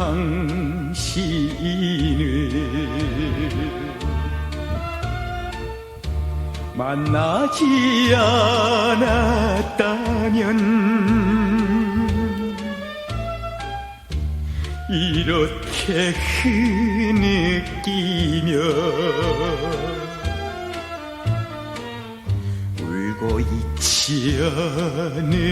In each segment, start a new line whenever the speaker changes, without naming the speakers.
당신을 만나지 않았다면 이렇게 흐느끼며 울고 있지 않을까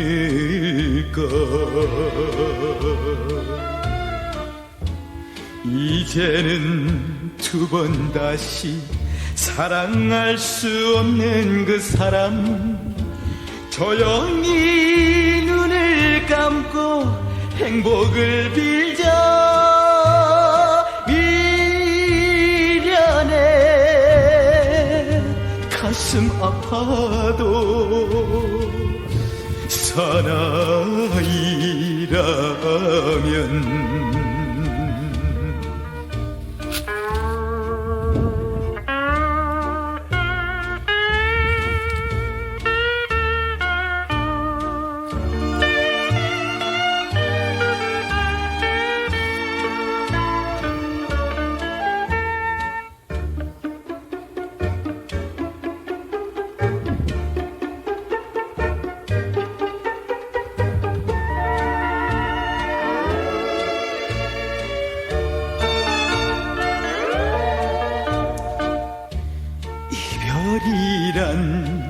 이제는 두 번 다시 사랑할 수 없는 그 사람 조용히 눈을 감고 행복을 빌자 미련해. 가슴 아파도 사나이라면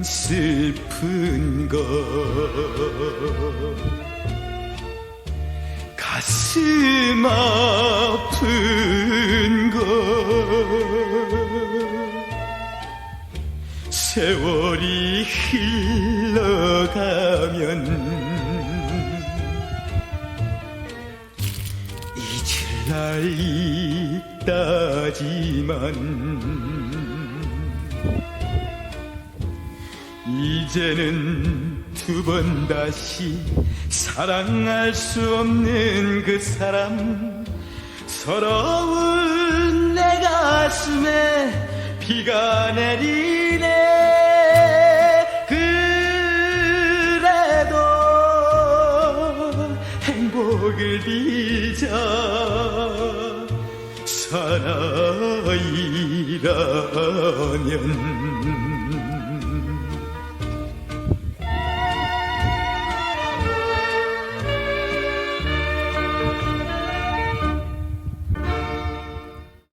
슬픈 것. 가슴 아픈 것. 세월이 흘러가면 잊을 날 있다지만 이제는 두 번 다시 사랑할 수 없는 그 사람. 서러운 내 가슴에 비가 내리네. 그래도 행복을 빌자 사나이라면